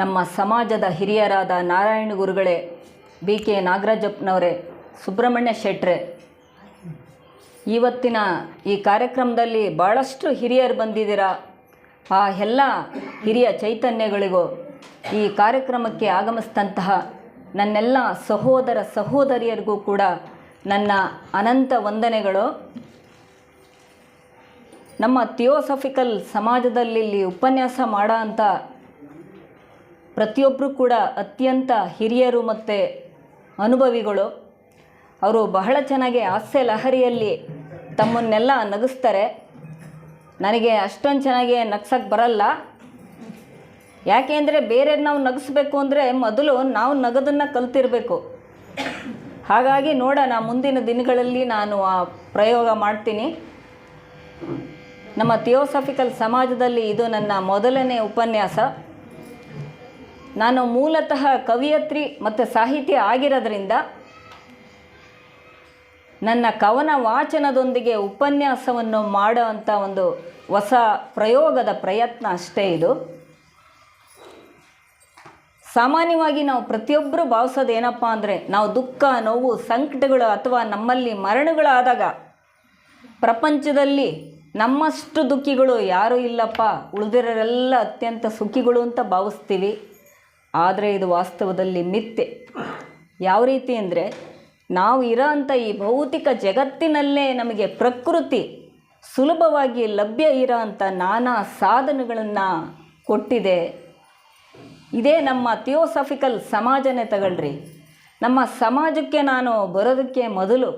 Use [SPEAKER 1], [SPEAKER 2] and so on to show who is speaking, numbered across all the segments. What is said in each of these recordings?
[SPEAKER 1] ನಮ್ಮ ಸಮಾಜದ ಹಿರಿಯರಾದ ನಾರಾಯಣ ಗುರುಗಳೇ, ಬಿ. ಕೆ. ನಾಗರಾಜಪ್ಪನವರೇ, ಸುಬ್ರಹ್ಮಣ್ಯ ಶೆಟ್ರೆ, ಇವತ್ತಿನ ಈ ಕಾರ್ಯಕ್ರಮದಲ್ಲಿ ಭಾಳಷ್ಟು ಹಿರಿಯರು ಬಂದಿದ್ದೀರಾ? ಆ ಎಲ್ಲ ಹಿರಿಯ ಚೈತನ್ಯಗಳಿಗೂ ಈ ಕಾರ್ಯಕ್ರಮಕ್ಕೆ ಆಗಮಿಸಿದಂತಹ ನನ್ನೆಲ್ಲ ಸಹೋದರ ಸಹೋದರಿಯರಿಗೂ ಕೂಡ ನನ್ನ ಅನಂತ ವಂದನೆಗಳು. ನಮ್ಮ ಥಿಯೋಸಫಿಕಲ್ ಸಮಾಜದಲ್ಲಿ ಉಪನ್ಯಾಸ ಮಾಡೋ ಅಂಥ ಪ್ರತಿಯೊಬ್ಬರು ಕೂಡ ಅತ್ಯಂತ ಹಿರಿಯರು ಮತ್ತು ಅನುಭವಿಗಳು. ಅವರು ಬಹಳ ಚೆನ್ನಾಗಿ ಹಾಸ್ಯ ಲಹರಿಯಲ್ಲಿ ತಮ್ಮನ್ನೆಲ್ಲ ನಗಿಸ್ತಾರೆ. ನನಗೆ ಅಷ್ಟೊಂದು ಚೆನ್ನಾಗಿ ನಗ್ಸಕ್ಕೆ ಬರಲ್ಲ. ಯಾಕೆಂದರೆ ಬೇರೆ ನಾವು ನಗಿಸ್ಬೇಕು ಅಂದರೆ ಮೊದಲು ನಾವು ನಗದನ್ನು ಕಲ್ತಿರಬೇಕು. ಹಾಗಾಗಿ ನೋಡೋಣ, ಮುಂದಿನ ದಿನಗಳಲ್ಲಿ ನಾನು ಆ ಪ್ರಯೋಗ ಮಾಡ್ತೀನಿ. ನಮ್ಮ ಥಿಯೋಸಫಿಕಲ್ ಸಮಾಜದಲ್ಲಿ ಇದು ನನ್ನ ಮೊದಲನೇ ಉಪನ್ಯಾಸ. ನಾನು ಮೂಲತಃ ಕವಿಯತ್ರಿ ಮತ್ತು ಸಾಹಿತಿ ಆಗಿರೋದ್ರಿಂದ ನನ್ನ ಕವನ ವಾಚನದೊಂದಿಗೆ ಉಪನ್ಯಾಸವನ್ನು ಮಾಡೋ ಅಂಥ ಒಂದು ಹೊಸ ಪ್ರಯೋಗದ ಪ್ರಯತ್ನ ಅಷ್ಟೇ ಇದು. ಸಾಮಾನ್ಯವಾಗಿ ನಾವು ಪ್ರತಿಯೊಬ್ಬರು ಭಾವಿಸೋದು ಏನಪ್ಪ ಅಂದರೆ ನಾವು ದುಃಖ, ನೋವು, ಸಂಕಟಗಳು ಅಥವಾ ನಮ್ಮಲ್ಲಿ ಮರಣಗಳಾದಾಗ ಪ್ರಪಂಚದಲ್ಲಿ ನಮ್ಮಷ್ಟು ದುಃಖಿಗಳು ಯಾರೂ ಇಲ್ಲಪ್ಪ. ಉಳಿದಿರೋರೆಲ್ಲ ಅತ್ಯಂತ ಸುಖಿಗಳು ಅಂತ ಭಾವಿಸ್ತೀವಿ. ಆದರೆ ಇದು ವಾಸ್ತವದಲ್ಲಿ ಮಿಥ್ಯೆ. ಯಾವ ರೀತಿ ಅಂದರೆ, ನಾವು ಇರೋ ಅಂಥ ಈ ಭೌತಿಕ ಜಗತ್ತಿನಲ್ಲೇ ನಮಗೆ ಪ್ರಕೃತಿ ಸುಲಭವಾಗಿ ಲಭ್ಯ ಇರೋ ಅಂಥ ನಾನಾ ಸಾಧನಗಳನ್ನು ಕೊಟ್ಟಿದೆ. ಇದೇ ನಮ್ಮ ಥಿಯೋಸಫಿಕಲ್ ಸಮಾಜನೇ ತಗೊಳ್ರಿ. ನಮ್ಮ ಸಮಾಜಕ್ಕೆ ನಾನು ಬರೋದಕ್ಕೆ ಮೊದಲು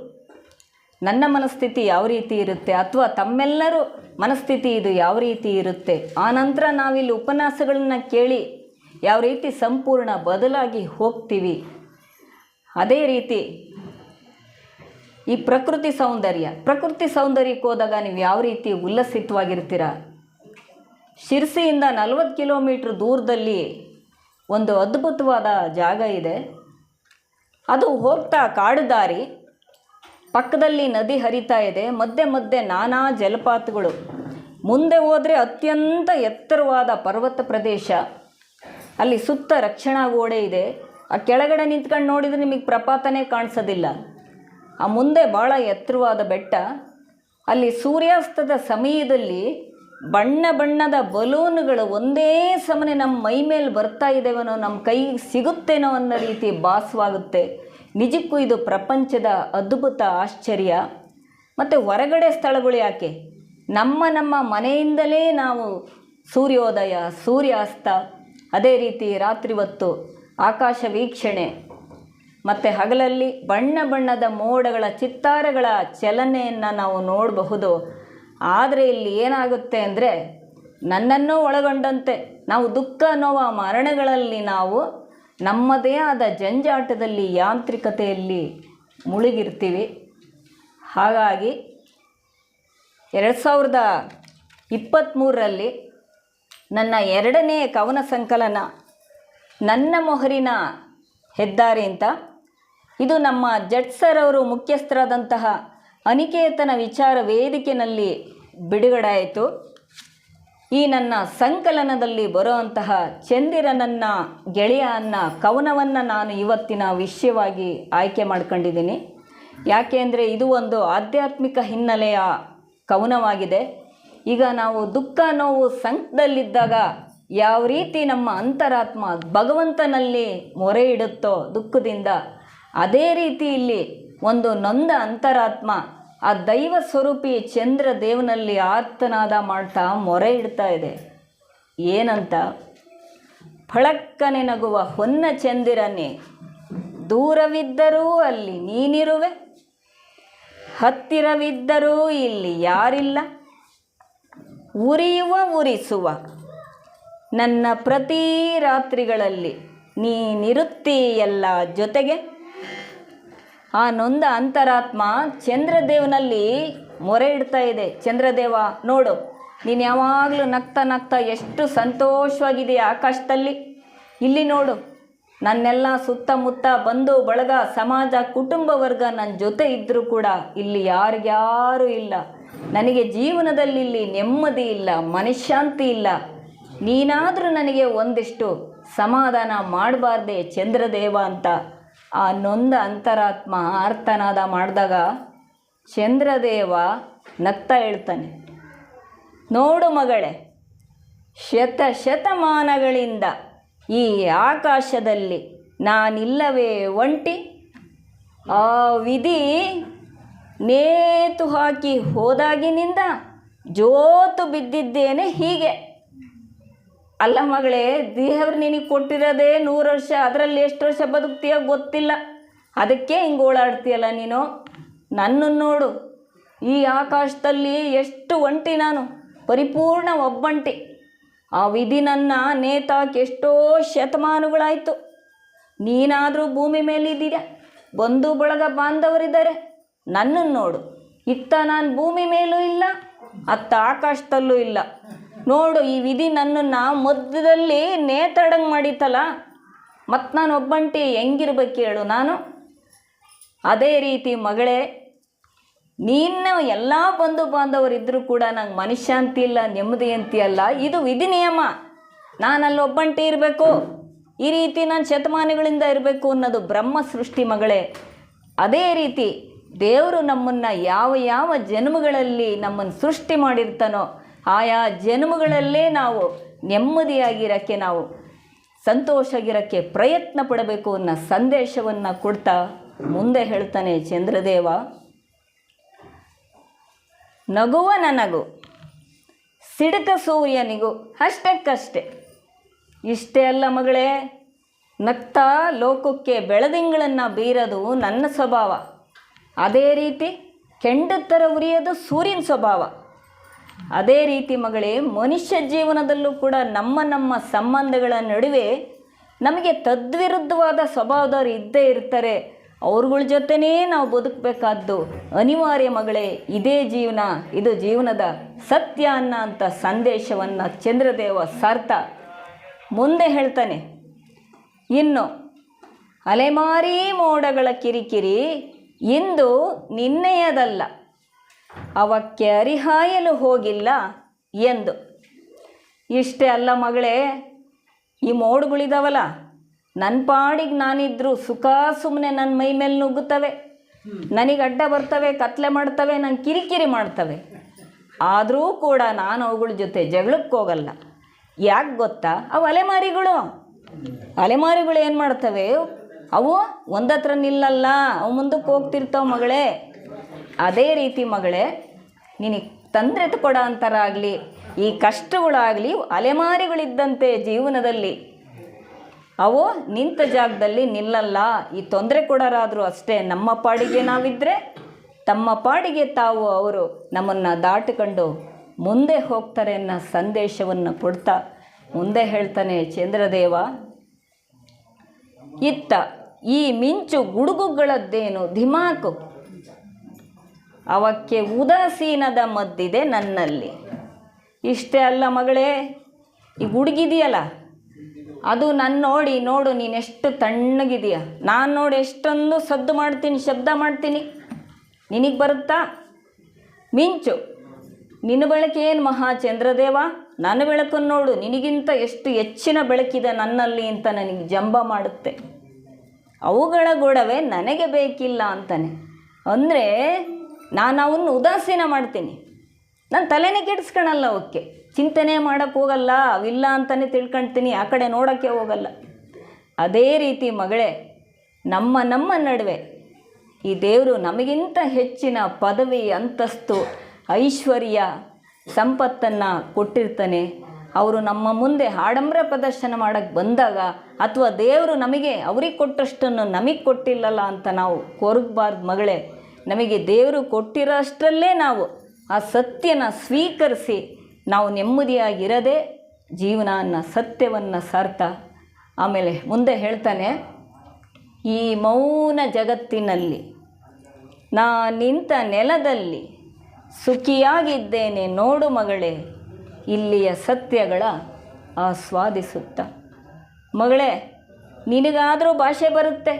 [SPEAKER 1] ನನ್ನ ಮನಸ್ಥಿತಿ ಯಾವ ರೀತಿ ಇರುತ್ತೆ ಅಥವಾ ತಮ್ಮೆಲ್ಲರೂ ಮನಸ್ಥಿತಿ ಇದು ಯಾವ ರೀತಿ ಇರುತ್ತೆ? ಆ ನಂತರ ನಾವಿಲ್ಲಿ ಉಪನ್ಯಾಸಗಳನ್ನು ಕೇಳಿ ಯಾವ ರೀತಿ ಸಂಪೂರ್ಣ ಬದಲಾಗಿ ಹೋಗ್ತೀವಿ? ಅದೇ ರೀತಿ ಈ ಪ್ರಕೃತಿ ಸೌಂದರ್ಯ. ಪ್ರಕೃತಿ ಸೌಂದರ್ಯಕ್ಕೆ ಹೋದಾಗ ನೀವು ಯಾವ ರೀತಿ ಉಲ್ಲಸಿತವಾಗಿರ್ತೀರ? ಶಿರ್ಸಿಯಿಂದ ನಲವತ್ತು ಕಿಲೋಮೀಟ್ರ್ ದೂರದಲ್ಲಿ ಒಂದು ಅದ್ಭುತವಾದ ಜಾಗ ಇದೆ. ಅದು ಹೋಗ್ತಾ ಕಾಡು ದಾರಿ, ಪಕ್ಕದಲ್ಲಿ ನದಿ ಹರಿತಾ ಇದೆ. ಮಧ್ಯೆ ಮಧ್ಯೆ ನಾನಾ ಜಲಪಾತಗಳು. ಮುಂದೆ ಹೋದರೆ ಅತ್ಯಂತ ಎತ್ತರವಾದ ಪರ್ವತ ಪ್ರದೇಶ. ಅಲ್ಲಿ ಸುತ್ತ ರಕ್ಷಣಾ ಗೋಡೆ ಇದೆ. ಆ ಕೆಳಗಡೆ ನಿಂತ್ಕೊಂಡು ನೋಡಿದರೆ ನಿಮಗೆ ಪ್ರಪಾತನೇ ಕಾಣಿಸೋದಿಲ್ಲ. ಆ ಮುಂದೆ ಭಾಳ ಎತ್ತರವಾದ ಬೆಟ್ಟ. ಅಲ್ಲಿ ಸೂರ್ಯಾಸ್ತದ ಸಮಯದಲ್ಲಿ ಬಣ್ಣ ಬಣ್ಣದ ಬಲೂನುಗಳು ಒಂದೇ ಸಮನೆ ನಮ್ಮ ಮೈ ಮೇಲೆ ಬರ್ತಾ ಇದ್ದೇವನೋ ನಮ್ಮ ಕೈಗೆ ಸಿಗುತ್ತೇನೋ ಅನ್ನೋ ರೀತಿ ಭಾಸವಾಗುತ್ತೆ. ನಿಜಕ್ಕೂ ಇದು ಪ್ರಪಂಚದ ಅದ್ಭುತ ಆಶ್ಚರ್ಯ. ಮತ್ತು ಹೊರಗಡೆ ಸ್ಥಳಗಳು ಯಾಕೆ? ನಮ್ಮ ನಮ್ಮ ಮನೆಯಿಂದಲೇ ನಾವು ಸೂರ್ಯೋದಯ, ಸೂರ್ಯಾಸ್ತ ಅದೇ ರೀತಿ ರಾತ್ರಿ ಹೊತ್ತು ಆಕಾಶ ವೀಕ್ಷಣೆ, ಮತ್ತು ಹಗಲಲ್ಲಿ ಬಣ್ಣ ಬಣ್ಣದ ಮೋಡಗಳ ಚಿತ್ತಾರಗಳ ಚಲನೆಯನ್ನು ನಾವು ನೋಡಬಹುದು. ಆದರೆ ಇಲ್ಲಿ ಏನಾಗುತ್ತೆ ಅಂದರೆ ನನ್ನನ್ನು ಒಳಗೊಂಡಂತೆ, ನಾವು ದುಃಖ ನೋವ ಮರಣಗಳಲ್ಲಿ ನಾವು ನಮ್ಮದೇ ಆದ ಜಂಜಾಟದಲ್ಲಿ, ಯಾಂತ್ರಿಕತೆಯಲ್ಲಿ ಮುಳುಗಿರ್ತೀವಿ. ಹಾಗಾಗಿ ಎರಡು ಸಾವಿರದ ಇಪ್ಪತ್ತ್ಮೂರರಲ್ಲಿ ನನ್ನ ಎರಡನೇ ಕವನ ಸಂಕಲನ ನನ್ನ ಮೊಹರಿನ ಹೆದ್ದಾರಿ ಅಂತ. ಇದು ನಮ್ಮ ಜಟ್ ಸರ್ ಅವರು ಮುಖ್ಯಸ್ಥರಾದಂತಹ ಅನಿಕೇತನ ವಿಚಾರ ವೇದಿಕೆಯಲ್ಲಿ ಬಿಡುಗಡೆಯಾಯಿತು ಈ ನನ್ನ ಸಂಕಲನದಲ್ಲಿ ಬರುವಂತಹ ಚಂದಿರನನ್ನ ಗೆಳೆಯ ಅನ್ನ ಕವನವನ್ನು ನಾನು ಇವತ್ತಿನ ವಿಷಯವಾಗಿ ಆಯ್ಕೆ ಮಾಡ್ಕೊಂಡಿದ್ದೀನಿ. ಯಾಕೆ ಇದು ಒಂದು ಆಧ್ಯಾತ್ಮಿಕ ಹಿನ್ನೆಲೆಯ ಕವನವಾಗಿದೆ. ಈಗ ನಾವು ದುಃಖ ನೋವು ಸಂಕದಲ್ಲಿದ್ದಾಗ ಯಾವ ರೀತಿ ನಮ್ಮ ಅಂತರಾತ್ಮ ಭಗವಂತನಲ್ಲಿ ಮೊರೆ ಇಡುತ್ತೋ ದುಃಖದಿಂದ, ಅದೇ ರೀತಿ ಇಲ್ಲಿ ಒಂದು ನೊಂದ ಅಂತರಾತ್ಮ ಆ ದೈವ ಸ್ವರೂಪಿ ಚಂದ್ರ ದೇವನಲ್ಲಿ ಆರ್ತನಾದ ಮಾಡ್ತಾ ಮೊರೆ ಇಡ್ತಾ ಇದೆ. ಏನಂತ? ಫಳಕ್ಕನೆ ನಗುವ ಹೊನ್ನ ಚಂದಿರನೇ ದೂರವಿದ್ದರೂ ಅಲ್ಲಿ ನೀನಿರುವೆ, ಹತ್ತಿರವಿದ್ದರೂ ಇಲ್ಲಿ ಯಾರಿಲ್ಲ. ಉರಿಯುವ ಉರಿಸುವ. ನನ್ನ ಪ್ರತಿ ರಾತ್ರಿಗಳಲ್ಲಿ ನೀನಿರುತ್ತೀಯಲ್ಲ ಜೊತೆಗೆ. ಆ ನೊಂದ ಅಂತರಾತ್ಮ ಚಂದ್ರದೇವನಲ್ಲಿ ಮೊರೆ ಇಡ್ತಾ ಇದೆ. ಚಂದ್ರದೇವ, ನೋಡು, ನೀನು ಯಾವಾಗಲೂ ನಗ್ತಾ ನಗ್ತಾ ಎಷ್ಟು ಸಂತೋಷವಾಗಿದೆಯಾ ಆಕಾಶದಲ್ಲಿ. ಇಲ್ಲಿ ನೋಡು ನನ್ನೆಲ್ಲ ಸುತ್ತಮುತ್ತ ಬಂಧು ಬಳಗ ಸಮಾಜ ಕುಟುಂಬ ವರ್ಗ ನನ್ನ ಜೊತೆ ಇದ್ದರೂ ಕೂಡ ಇಲ್ಲಿ ಯಾರಿಗ್ಯಾರೂ ಇಲ್ಲ. ನನಗೆ ಜೀವನದಲ್ಲಿ ಇಲ್ಲಿ ನೆಮ್ಮದಿ ಇಲ್ಲ, ಮನಃಶಾಂತಿ ಇಲ್ಲ. ನೀನಾದರೂ ನನಗೆ ಒಂದಿಷ್ಟು ಸಮಾಧಾನ ಮಾಡಬಾರ್ದೆ ಚಂದ್ರದೇವ ಅಂತ. ಆ ನೊಂದ ಅಂತರಾತ್ಮ ಆರ್ತನಾದ ಮಾಡಿದಾಗ ಚಂದ್ರದೇವ ನಗ್ತಾ ಹೇಳ್ತಾನೆ, ನೋಡು ಮಗಳೇ, ಶತ ಶತಮಾನಗಳಿಂದ ಈ ಆಕಾಶದಲ್ಲಿ ನಾನಿಲ್ಲವೇ ಒಂಟಿ? ಆ ವಿಧಿ ನೇತು ಹಾಕಿ ಹೋದಾಗಿನಿಂದ ಜೋತು ಬಿದ್ದಿದ್ದೇನೆ ಹೀಗೆ. ಅಲ್ಲ ಮಗಳೇ ದೇಹವ್ರು ನಿನಗೆ ಕೊಟ್ಟಿರೋದೇ ನೂರು ವರ್ಷ, ಅದರಲ್ಲಿ ಎಷ್ಟು ವರ್ಷ ಬದುಕ್ತೀಯ ಗೊತ್ತಿಲ್ಲ. ಅದಕ್ಕೆ ಹಿಂಗೆ ಓಡಾಡ್ತೀಯಲ್ಲ ನೀನು? ನನ್ನನ್ನು ನೋಡು. ಈ ಆಕಾಶದಲ್ಲಿ ಎಷ್ಟು ಒಂಟಿ ನಾನು? ಪರಿಪೂರ್ಣ ಒಬ್ಬಂಟಿ. ಆ ವಿಧಿ ನನ್ನ ಎಷ್ಟೋ ಶತಮಾನಗಳಾಯಿತು. ನೀನಾದರೂ ಭೂಮಿ ಮೇಲಿದ್ದೀರ ಬಂಧು ಬಳಗ ಬಾಂಧವರಿದ್ದಾರೆ. ನನ್ನನ್ನು ನೋಡು. ಇತ್ತ ನಾನು ಭೂಮಿ ಮೇಲೂ ಇಲ್ಲ, ಅತ್ತ ಆಕಾಶದಲ್ಲೂ ಇಲ್ಲ. ನೋಡು, ಈ ವಿಧಿ ನನ್ನನ್ನು ಮಧ್ಯದಲ್ಲಿ ನೇತಾಡಂಗೆ ಮಾಡಿತಲ್ಲ ಮತ್ತು ನಾನು ಒಬ್ಬಂಟಿ ಹೆಂಗಿರ್ಬೇಕು ಹೇಳು ನಾನು? ಅದೇ ರೀತಿ ಮಗಳೇ ನೀನು ಎಲ್ಲ ಬಂಧು ಬಾಂಧವರಿದ್ದರೂ ಕೂಡ ನಂಗೆ ಮನಃಶಾಂತಿ ಇಲ್ಲ, ನೆಮ್ಮದಿ ಅಂತೀಯಲ್ಲ ಇದು ವಿಧಿ ನಿಯಮ ನಾನಲ್ಲಿ ಒಬ್ಬಂಟಿ ಇರಬೇಕು. ಈ ರೀತಿ ನಾನು ಶತಮಾನಗಳಿಂದ ಇರಬೇಕು ಅನ್ನೋದು ಬ್ರಹ್ಮ ಸೃಷ್ಟಿ ಮಗಳೇ. ಅದೇ ರೀತಿ ದೇವರು ನಮ್ಮನ್ನು ಯಾವ ಯಾವ ಜನ್ಮಗಳಲ್ಲಿ ನಮ್ಮನ್ನು ಸೃಷ್ಟಿ ಮಾಡಿರ್ತಾನೋ, ಆಯಾ ಜನ್ಮಗಳಲ್ಲೇ ನಾವು ನೆಮ್ಮದಿಯಾಗಿರೋಕ್ಕೆ, ನಾವು ಸಂತೋಷವಾಗಿರೋಕ್ಕೆ ಪ್ರಯತ್ನ ಪಡಬೇಕು ಅನ್ನೋ ಸಂದೇಶವನ್ನು ಕೊಡ್ತಾ ಮುಂದೆ ಹೇಳ್ತಾನೆ ಚಂದ್ರದೇವ. ನಗುವ ನನಗು ಸಿಡಕ ಸೂರ್ಯನಿಗೂ ಅಷ್ಟಕ್ಕಷ್ಟೆ. ಇಷ್ಟೇ ಅಲ್ಲ ಮಗಳೇ, ನಗ್ತಾ ಲೋಕಕ್ಕೆ ಬೆಳದಿಂಗಳನ್ನು ಬೀರೋದು ನನ್ನ ಸ್ವಭಾವ. ಅದೇ ರೀತಿ ಕೆಂಡತ್ತರ ಉರಿಯೋದು ಸೂರ್ಯನ ಸ್ವಭಾವ. ಅದೇ ರೀತಿ ಮಗಳೇ, ಮನುಷ್ಯ ಜೀವನದಲ್ಲೂ ಕೂಡ ನಮ್ಮ ನಮ್ಮ ಸಂಬಂಧಗಳ ನಡುವೆ ನಮಗೆ ತದ್ವಿರುದ್ಧವಾದ ಸ್ವಭಾವದವರು ಇದ್ದೇ ಇರ್ತಾರೆ. ಅವ್ರಗಳ ಜೊತೆನೇ ನಾವು ಬದುಕಬೇಕಾದ್ದು ಅನಿವಾರ್ಯ ಮಗಳೇ, ಇದೇ ಜೀವನ, ಇದು ಜೀವನದ ಸತ್ಯ ಅನ್ನ ಅಂತ ಸಂದೇಶವನ್ನು ಚಂದ್ರದೇವ ಸಾರ್ಥ ಮುಂದೆ ಹೇಳ್ತಾನೆ. ಇನ್ನು, ಅಲೆಮಾರಿ ಮೋಡಗಳ ಕಿರಿಕಿರಿ ಇಂದು ನಿನ್ನೆಯದಲ್ಲ, ಅವಕ್ಕೆ ಅರಿಹಾಯಲು ಹೋಗಿಲ್ಲ ಎಂದು. ಇಷ್ಟೇ ಅಲ್ಲ ಮಗಳೇ, ಈ ಮೋಡ್ಗಳಿದಾವಲ್ಲ ನನ್ನ ಪಾಡಿಗೆ ನಾನಿದ್ರು ಸುಖ ಸುಮ್ಮನೆ ನನ್ನ ಮೈ ಮೇಲೆ ನುಗ್ಗುತ್ತವೆ. ನನಗೆ ಅಡ್ಡ ಬರ್ತವೆ, ಕತ್ಲೆ ಮಾಡ್ತವೆ ನಂಗೆ ಕಿರಿಕಿರಿ ಮಾಡ್ತವೆ. ಆದರೂ ಕೂಡ ನಾನು ಅವುಗಳ ಜೊತೆ ಜಗಳಕ್ಕೆ ಹೋಗಲ್ಲ. ಯಾಕೆ ಗೊತ್ತಾ? ಅವು ಅಲೆಮಾರಿಗಳು. ಅಲೆಮಾರಿಗಳು ಏನು ಮಾಡ್ತವೆ? ಅವು ಒಂದತ್ರ ನಿಲ್ಲಲ್ಲ ಅವು ಮುಂದಕ್ಕೆ ಹೋಗ್ತಿರ್ತಾವೆ ಮಗಳೇ. ಅದೇ ರೀತಿ ಮಗಳೇ, ನಿನಗೆ ತಂದ್ರೆ ಕೊಡೋ ಅಂತಾರಾಗಲಿ, ಈ ಕಷ್ಟಗಳಾಗಲಿ ಅಲೆಮಾರಿಗಳಿದ್ದಂತೆ ಜೀವನದಲ್ಲಿ. ಅವು ನಿಂತ ಜಾಗದಲ್ಲಿ ನಿಲ್ಲಲ್ಲ. ಈ ತೊಂದರೆ ಕೊಡೋರಾದರೂ ಅಷ್ಟೇ ನಮ್ಮ ಪಾಡಿಗೆ ನಾವಿದ್ದರೆ ತಮ್ಮ ಪಾಡಿಗೆ ತಾವು ಅವರು ನಮ್ಮನ್ನು ದಾಟಿಕೊಂಡು ಮುಂದೆ ಹೋಗ್ತಾರೆ ಅನ್ನೋ ಸಂದೇಶವನ್ನು ಕೊಡ್ತಾ ಮುಂದೆ ಹೇಳ್ತಾನೆ ಚಂದ್ರದೇವ. ಇತ್ತ ಈ ಮಿಂಚು ಗುಡುಗುಗಳದ್ದೇನು? ಧಿಮಾಕು. ಅವಕ್ಕೆ ಉದಾಸೀನದ ಮದ್ದಿದೆ ನನ್ನಲ್ಲಿ. ಇಷ್ಟೇ ಅಲ್ಲ ಮಗಳೇ, ಈ ಗುಡುಗಿದೆಯಲ್ಲ? ಅದು ನನ್ನ ನೋಡಿ, ನೋಡು, ನೀನೆಷ್ಟು ತಣ್ಣಗಿದೀಯ ನಾನು ನೋಡಿ ಎಷ್ಟೊಂದು ಸದ್ದು ಮಾಡ್ತೀನಿ, ಶಬ್ದ ಮಾಡ್ತೀನಿ. ನಿನಗೆ ಬರುತ್ತಾ? ಮಿಂಚು. ನಿನ್ನ ಬೆಳಕೇನು ಮಹಾ ಚಂದ್ರದೇವ ನನ್ನ ಬೆಳಕನ್ನು ನೋಡು, ನಿನಗಿಂತ ಎಷ್ಟು ಹೆಚ್ಚಿನ ಬೆಳಕಿದೆ ನನ್ನಲ್ಲಿ ಅಂತ ನನಗೆ ಜಂಬ ಮಾಡುತ್ತೆ. ಅವುಗಳ ಗೊಡವೆ ನನಗೆ ಬೇಕಿಲ್ಲ ಅಂತಾನೆ. ಅಂದರೆ ನಾನು ಅವನ್ನು ಉದಾಸೀನ ಮಾಡ್ತೀನಿ. ನಾನು ತಲೆನೇ ಕೆಡಿಸ್ಕೊಳಲ್ಲ ಅವಕ್ಕೆ. ಚಿಂತನೆ ಮಾಡೋಕ್ಕೆ ಹೋಗಲ್ಲ ಅವಿಲ್ಲ ಅಂತಲೇ ತಿಳ್ಕೊಳ್ತೀನಿ ಆ ಕಡೆ ನೋಡೋಕ್ಕೆ ಹೋಗಲ್ಲ. ಅದೇ ರೀತಿ ಮಗಳೇ, ನಮ್ಮ ನಮ್ಮ ನಡುವೆ ಈ ದೇವರು ನಮಗಿಂತ ಹೆಚ್ಚಿನ ಪದವಿ, ಅಂತಸ್ತು, ಐಶ್ವರ್ಯ ಸಂಪತ್ತನ್ನು ಕೊಟ್ಟಿರ್ತಾನೆ. ಅವರು ನಮ್ಮ ಮುಂದೆ ಆಡಂಬರ ಪ್ರದರ್ಶನ ಮಾಡೋಕ್ಕೆ ಬಂದಾಗ ಅಥವಾ ದೇವರು ನಮಗೆ ಅವ್ರಿಗೆ ಕೊಟ್ಟಷ್ಟನ್ನು ನಮಗೆ ಕೊಟ್ಟಿಲ್ಲಲ್ಲ ಅಂತ ನಾವು ಕೊರಗಬಾರ್ದು ಮಗಳೇ. ನಮಗೆ ದೇವರು ಕೊಟ್ಟಿರೋ ಅಷ್ಟರಲ್ಲೇ ನಾವು ಆ ಸತ್ಯನ ಸ್ವೀಕರಿಸಿ ನಾವು ನೆಮ್ಮದಿಯಾಗಿರದೆ ಜೀವನ ಅನ್ನೋ ಸತ್ಯವನ್ನು ಸಾರ್ಥ. ಆಮೇಲೆ ಮುಂದೆ ಹೇಳ್ತಾನೆ, ಈ ಮೌನ ಜಗತ್ತಿನಲ್ಲಿ ನಾ ನಿಂತ ನೆಲದಲ್ಲಿ ಸುಖಿಯಾಗಿದ್ದೇನೆ ನೋಡು ಮಗಳೇ, ಇಲ್ಲಿಯ ಸತ್ಯಗಳ ಆಸ್ವಾದಿಸುತ್ತ. ಮಗಳೇ, ನಿನಗಾದರೂ ಭಾಷೆ ಬರುತ್ತೆ?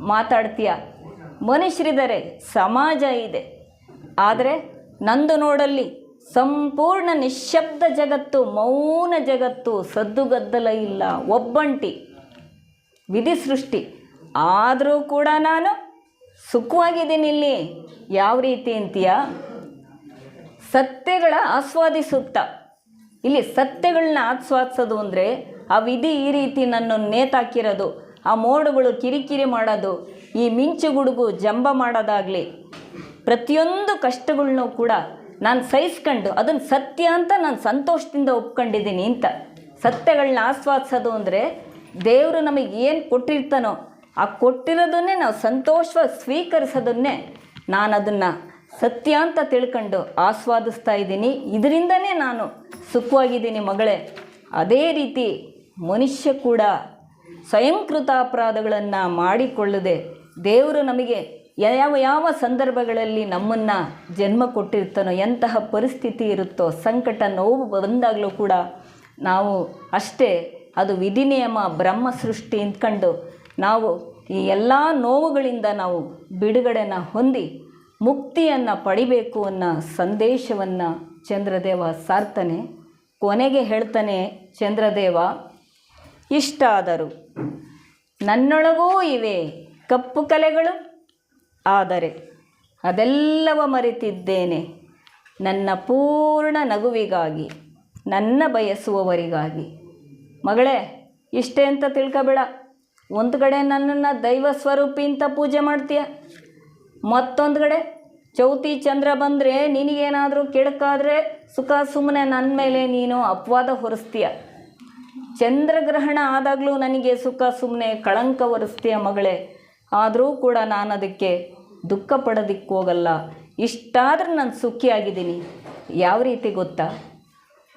[SPEAKER 1] ಮಾತಾಡ್ತೀಯ? ಮನುಷ್ಯರಿದ್ದಾರೆ ಸಮಾಜ ಇದೆ, ಆದರೆ ನಂದು ನೋಡಲ್ಲಿ ಸಂಪೂರ್ಣ ನಿಶ್ಶಬ್ದ ಜಗತ್ತು, ಮೌನ ಜಗತ್ತು, ಸದ್ದುಗದ್ದಲ ಇಲ್ಲ. ಒಬ್ಬಂಟಿ, ವಿಧಿ ಸೃಷ್ಟಿ. ಆದರೂ ಕೂಡ ನಾನು ಸುಖವಾಗಿದ್ದೀನಿ ಇಲ್ಲಿ. ಯಾವ ರೀತಿ ಅಂತೀಯ? ಸತ್ಯಗಳ ಆಸ್ವಾದಿಸುತ್ತ ಇಲ್ಲಿ ಸತ್ಯಗಳನ್ನ ಆಸ್ವಾದಿಸೋದು ಅಂದರೆ ಆ ವಿಧಿ ಈ ರೀತಿ ನನ್ನ ನೇತಾಕಿರೋದು, ಆ ಮೋಡಗಳು ಕಿರಿಕಿರಿ ಮಾಡೋದು, ಈ ಮಿಂಚು ಗುಡುಗು ಜಂಬ ಮಾಡೋದಾಗಲಿ. ಪ್ರತಿಯೊಂದು ಕಷ್ಟಗಳನ್ನೂ ಕೂಡ ನಾನು ಸಹಿಸ್ಕೊಂಡು ಅದನ್ನು ಸತ್ಯ ಅಂತ ನಾನು ಸಂತೋಷದಿಂದ ಒಪ್ಕೊಂಡಿದ್ದೀನಿ ಅಂತ. ಸತ್ಯಗಳನ್ನ ಆಸ್ವಾದಿಸೋದು ಅಂದರೆ ದೇವರು ನಮಗೆ ಏನು ಕೊಟ್ಟಿರ್ತಾನೋ, ಆ ಕೊಟ್ಟಿರೋದನ್ನೇ ನಾವು ಸಂತೋಷವಾಗಿ ಸ್ವೀಕರಿಸೋದನ್ನೇ ನಾನು ಅದನ್ನು ಸತ್ಯ ಅಂತ ತಿಳ್ಕೊಂಡು ಆಸ್ವಾದಿಸ್ತಾ ಇದ್ದೀನಿ. ಇದರಿಂದನೇ ನಾನು ಸುಖವಾಗಿದ್ದೀನಿ ಮಗಳೇ. ಅದೇ ರೀತಿ ಮನುಷ್ಯ ಕೂಡ ಸ್ವಯಂಕೃತ ಅಪರಾಧಗಳನ್ನು ಮಾಡಿಕೊಳ್ಳದೆ ದೇವರು ನಮಗೆ ಯಾವ ಯಾವ ಸಂದರ್ಭಗಳಲ್ಲಿ ನಮ್ಮನ್ನು ಜನ್ಮ ಕೊಟ್ಟಿರ್ತಾನೋ, ಎಂತಹ ಪರಿಸ್ಥಿತಿ ಇರುತ್ತೋ, ಸಂಕಟ, ನೋವು ಬಂದಾಗಲೂ ಕೂಡ ನಾವು ಅಷ್ಟೇ, ಅದು ವಿಧಿನಿಯಮ, ಬ್ರಹ್ಮ ಸೃಷ್ಟಿ ಅಂದ್ಕೊಂಡು ನಾವು ಈ ಎಲ್ಲ ನೋವುಗಳಿಂದ ನಾವು ಬಿಡುಗಡೆನ ಹೊಂದಿ ಮುಕ್ತಿಯನ್ನು ಪಡಿಬೇಕು ಅನ್ನೋ ಸಂದೇಶವನ್ನು ಚಂದ್ರದೇವ ಸಾರ್ತಾನೆ. ಕೊನೆಗೆ ಹೇಳ್ತಾನೆ ಚಂದ್ರದೇವ, ಇಷ್ಟಾದರು ನನ್ನೊಳಗೂ ಇವೆ ಕಪ್ಪು ಕಲೆಗಳು ಆದರೆ ಅದೆಲ್ಲವ ಮರೆತಿದ್ದೇನೆ. ನನ್ನ ಪೂರ್ಣ ನಗುವಿಗಾಗಿ, ನನ್ನ ಬಯಸುವವರಿಗಾಗಿ. ಮಗಳೇ, ಇಷ್ಟೇ ಅಂತ ತಿಳ್ಕೊಬೇಡ. ಒಂದು ಕಡೆ ನನ್ನನ್ನು ದೈವ ಸ್ವರೂಪಿ ಅಂತ ಪೂಜೆ ಮಾಡ್ತೀಯ? ಮತ್ತೊಂದು ಕಡೆ ಚೌತಿ ಚಂದ್ರ ಬಂದರೆ ನಿನಗೇನಾದರೂ ಕೆಡಕಾದರೆ ಸುಖ ಸುಮ್ಮನೆ ನನ್ನ ಮೇಲೆ ನೀನು ಅಪವಾದ ಹೊರಿಸ್ತೀಯ? ಚಂದ್ರಗ್ರಹಣ ಆದಾಗಲೂ ನನಗೆ ಸುಖ ಸುಮ್ಮನೆ ಕಳಂಕ ಹೊರಿಸ್ತೀಯ ಮಗಳೇ? ಆದರೂ ಕೂಡ ನಾನು ಅದಕ್ಕೆ ದುಃಖ ಪಡೋದಿಕ್ಕೋಗಲ್ಲ ಹೋಗಲ್ಲ. ಇಷ್ಟಾದರೂ ನಾನು ಸುಖಿಯಾಗಿದ್ದೀನಿ ಯಾವ ರೀತಿ ಗೊತ್ತಾ?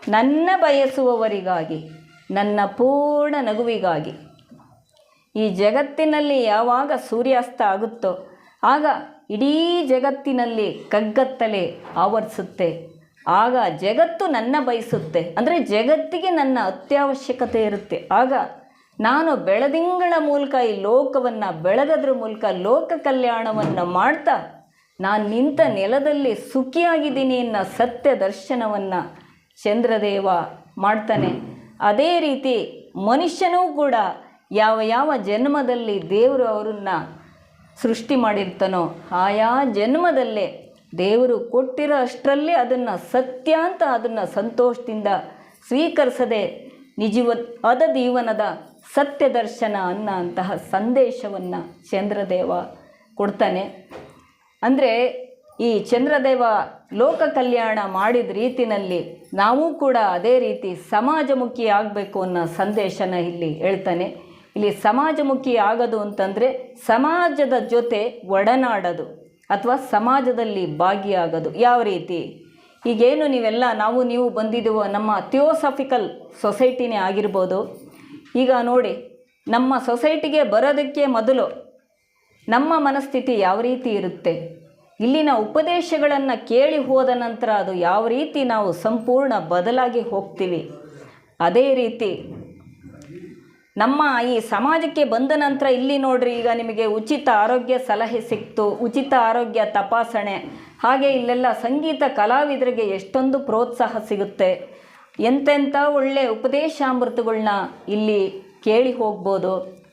[SPEAKER 1] ನನ್ನ ಬಯಸುವವರಿಗಾಗಿ, ನನ್ನ ಪೂರ್ಣ ನಗುವಿಗಾಗಿ. ಈ ಜಗತ್ತಿನಲ್ಲಿ ಯಾವಾಗ ಸೂರ್ಯಾಸ್ತ ಆಗುತ್ತೋ, ಆಗ ಇಡೀ ಜಗತ್ತಿನಲ್ಲಿ ಕಗ್ಗತ್ತಲೆ ಆವರಿಸುತ್ತೆ. ಆಗ ಜಗತ್ತು ನನ್ನ ಬಯಸುತ್ತೆ. ಅಂದರೆ ಜಗತ್ತಿಗೆ ನನ್ನ ಅತ್ಯವಶ್ಯಕತೆ ಇರುತ್ತೆ. ಆಗ ನಾನು ಬೆಳದಿಂಗಳ ಮೂಲಕ ಈ ಲೋಕವನ್ನು ಬೆಳೆದದ್ರ ಮೂಲಕ ಲೋಕ ಕಲ್ಯಾಣವನ್ನು ಮಾಡ್ತಾ ನಾನು ನಿಂತ ನೆಲದಲ್ಲಿ ಸುಖಿಯಾಗಿದ್ದೀನಿ ಅನ್ನೋ ಸತ್ಯ ದರ್ಶನವನ್ನು ಚಂದ್ರದೇವ ಮಾಡ್ತಾನೆ. ಅದೇ ರೀತಿ ಮನುಷ್ಯನೂ ಕೂಡ ಯಾವ ಯಾವ ಜನ್ಮದಲ್ಲಿ ದೇವರು ಅವರನ್ನು ಸೃಷ್ಟಿ ಮಾಡಿರ್ತಾನೋ ಆಯಾ ಜನ್ಮದಲ್ಲೇ ದೇವರು ಕೊಟ್ಟಿರೋ ಅಷ್ಟರಲ್ಲಿ ಅದನ್ನು ಸತ್ಯ ಅಂತ ಅದನ್ನು ಸಂತೋಷದಿಂದ ಸ್ವೀಕರಿಸದೆ ನಿಜವ ಅದ ಜೀವನದ ಸತ್ಯ ದರ್ಶನ ಅನ್ನೋ ಅಂತಹ ಸಂದೇಶವನ್ನು ಚಂದ್ರದೇವ ಕೊಡ್ತಾನೆ. ಅಂದರೆ ಈ ಚಂದ್ರದೇವ ಲೋಕ ಕಲ್ಯಾಣ ಮಾಡಿದ ರೀತಿನಲ್ಲಿ ನಾವು ಕೂಡ ಅದೇ ರೀತಿ ಸಮಾಜಮುಖಿ ಆಗಬೇಕು ಅನ್ನೋ ಸಂದೇಶನ ಇಲ್ಲಿ ಹೇಳ್ತಾನೆ. ಇಲ್ಲಿ ಸಮಾಜಮುಖಿ ಆಗೋದು ಅಂತಂದರೆ ಸಮಾಜದ ಜೊತೆ ಒಡನಾಡೋದು ಅಥವಾ ಸಮಾಜದಲ್ಲಿ ಭಾಗಿಯಾಗೋದು. ಯಾವ ರೀತಿ? ಈಗೇನು ನೀವೆಲ್ಲ ನಾವು ನೀವು ಬಂದಿದ್ದೀವೋ ನಮ್ಮ ಥಿಯೋಸಫಿಕಲ್ ಸೊಸೈಟಿನೇ ಆಗಿರ್ಬೋದು ಈಗ ನೋಡಿ, ನಮ್ಮ ಸೊಸೈಟಿಗೆ ಬರೋದಕ್ಕೆ ಮೊದಲು ನಮ್ಮ ಮನಸ್ಥಿತಿ ಯಾವ ರೀತಿ ಇರುತ್ತೆ? ಇಲ್ಲಿನ ಉಪದೇಶಗಳನ್ನು ಕೇಳಿ ಹೋದ ನಂತರ ಅದು ಯಾವ ರೀತಿ ನಾವು ಸಂಪೂರ್ಣ ಬದಲಾಗಿ ಹೋಗ್ತೀವಿ? ಅದೇ ರೀತಿ ನಮ್ಮ ಈ ಸಮಾಜಕ್ಕೆ ಬಂದ ನಂತರ ಇಲ್ಲಿ ನೋಡ್ರಿ, ಈಗ ನಿಮಗೆ ಉಚಿತ ಆರೋಗ್ಯ ಸಲಹೆ ಸಿಕ್ತು, ಉಚಿತ ಆರೋಗ್ಯ ತಪಾಸಣೆ, ಹಾಗೆ ಇಲ್ಲೆಲ್ಲ ಸಂಗೀತ ಕಲಾವಿದರಿಗೆ ಎಷ್ಟೊಂದು ಪ್ರೋತ್ಸಾಹ ಸಿಗುತ್ತೆ. ಎಂತೆಂಥ ಒಳ್ಳೆ ಉಪದೇಶಾಮೃತಗಳನ್ನ ಇಲ್ಲಿ ಕೇಳಿ ಹೋಗ್ಬೋದು.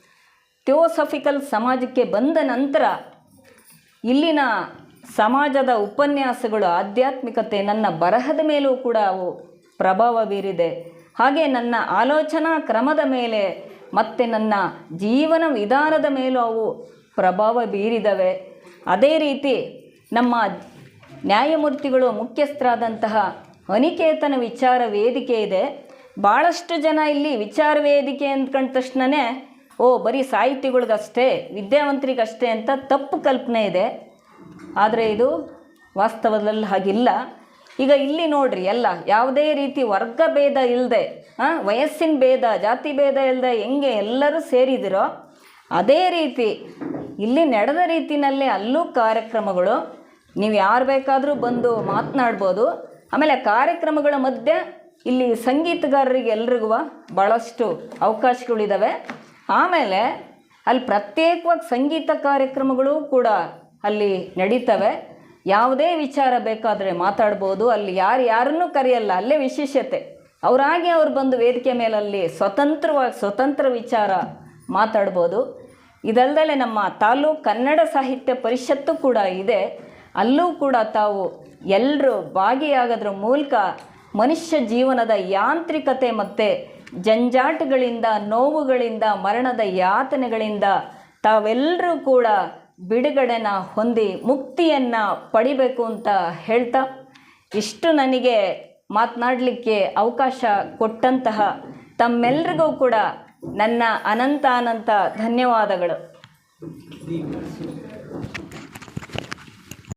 [SPEAKER 1] ಥಿಯೋಸಫಿಕಲ್ ಸಮಾಜಕ್ಕೆ ಬಂದ ನಂತರ ಇಲ್ಲಿನ ಸಮಾಜದ ಉಪನ್ಯಾಸಗಳು, ಆಧ್ಯಾತ್ಮಿಕತೆ ನನ್ನ ಬರಹದ ಮೇಲೂ ಕೂಡ ಅವು ಪ್ರಭಾವ ಬೀರಿದೆ. ಹಾಗೆ ನನ್ನ ಆಲೋಚನಾ ಕ್ರಮದ ಮೇಲೆ ಮತ್ತು ನನ್ನ ಜೀವನ ವಿಧಾನದ ಮೇಲೂ ಅವು ಪ್ರಭಾವ ಬೀರಿದವೆ. ಅದೇ ರೀತಿ ನಮ್ಮ ನ್ಯಾಯಮೂರ್ತಿಗಳು ಮುಖ್ಯಸ್ಥರಾದಂತಹ ಅನಿಕೇತನ ವಿಚಾರ ವೇದಿಕೆ ಇದೆ. ಭಾಳಷ್ಟು ಜನ ಇಲ್ಲಿ ವಿಚಾರ ವೇದಿಕೆ ಅಂದ್ಕೊಂಡ ತಕ್ಷಣವೇ ಓ, ಬರೀ ಸಾಹಿತಿಗಳಿಗಷ್ಟೇ, ವಿದ್ಯಾವಂತರಿಗಷ್ಟೇ ಅಂತ ತಪ್ಪು ಕಲ್ಪನೆ ಇದೆ. ಆದರೆ ಇದು ವಾಸ್ತವದಲ್ಲಿ ಹಾಗಿಲ್ಲ. ಈಗ ಇಲ್ಲಿ ನೋಡ್ರಿ, ಎಲ್ಲ, ಯಾವುದೇ ರೀತಿ ವರ್ಗ ಭೇದ ಇಲ್ಲದೆ ವಯಸ್ಸಿನ ಭೇದ, ಜಾತಿ ಭೇದ ಇಲ್ಲದೆ ಹೆಂಗೆ ಎಲ್ಲರೂ ಸೇರಿದಿರೋ, ಅದೇ ರೀತಿ ಇಲ್ಲಿ ನಡೆದ ರೀತಿಯಲ್ಲೇ ಅಲ್ಲೂ ಕಾರ್ಯಕ್ರಮಗಳು. ನೀವು ಯಾರು ಬೇಕಾದರೂ ಬಂದು ಮಾತನಾಡ್ಬೋದು. ಆಮೇಲೆ ಕಾರ್ಯಕ್ರಮಗಳ ಮಧ್ಯೆ ಇಲ್ಲಿ ಸಂಗೀತಗಾರರಿಗೆ ಎಲ್ರಿಗೂ ಭಾಳಷ್ಟು ಅವಕಾಶಗಳಿದ್ದಾವೆ ಆಮೇಲೆ ಅಲ್ಲಿ ಪ್ರತ್ಯೇಕವಾಗಿ ಸಂಗೀತ ಕಾರ್ಯಕ್ರಮಗಳು ಕೂಡ ಅಲ್ಲಿ ನಡೀತವೆ. ಯಾವುದೇ ವಿಚಾರ ಬೇಕಾದರೆ ಮಾತಾಡ್ಬೋದು. ಅಲ್ಲಿ ಯಾರು ಯಾರನ್ನು ಕರೆಯಲ್ಲ, ಅಲ್ಲೇ ವಿಶೇಷತೆ. ಅವರಾಗಿ ಅವ್ರು ಬಂದು ವೇದಿಕೆ ಮೇಲಲ್ಲಿ ಸ್ವತಂತ್ರವಾಗಿ ಸ್ವತಂತ್ರ ವಿಚಾರ ಮಾತಾಡ್ಬೋದು. ಇದಲ್ಲದೆ ನಮ್ಮ ತಾಲೂಕು ಕನ್ನಡ ಸಾಹಿತ್ಯ ಪರಿಷತ್ತು ಕೂಡ ಇದೆ. ಅಲ್ಲೂ ಕೂಡ ತಾವು ಎಲ್ಲರೂ ಭಾಗಿಯಾಗೋದ್ರ ಮೂಲಕ ಮನುಷ್ಯ ಜೀವನದ ಯಾಂತ್ರಿಕತೆ ಮತ್ತು ಜಂಜಾಟಗಳಿಂದ, ನೋವುಗಳಿಂದ, ಮರಣದ ಯಾತನೆಗಳಿಂದ ತಾವೆಲ್ಲರೂ ಕೂಡ ಬಿಡುಗಡೆನ ಹೊಂದಿ ಮುಕ್ತಿಯನ್ನು ಪಡಿಬೇಕು ಅಂತ ಹೇಳ್ತಾ ಇಷ್ಟು ನನಗೆ ಮಾತನಾಡಲಿಕ್ಕೆ ಅವಕಾಶ ಕೊಟ್ಟಂತಹ ತಮ್ಮೆಲ್ರಿಗೂ ಕೂಡ ನನ್ನ ಅನಂತ ಅನಂತ ಧನ್ಯವಾದಗಳು.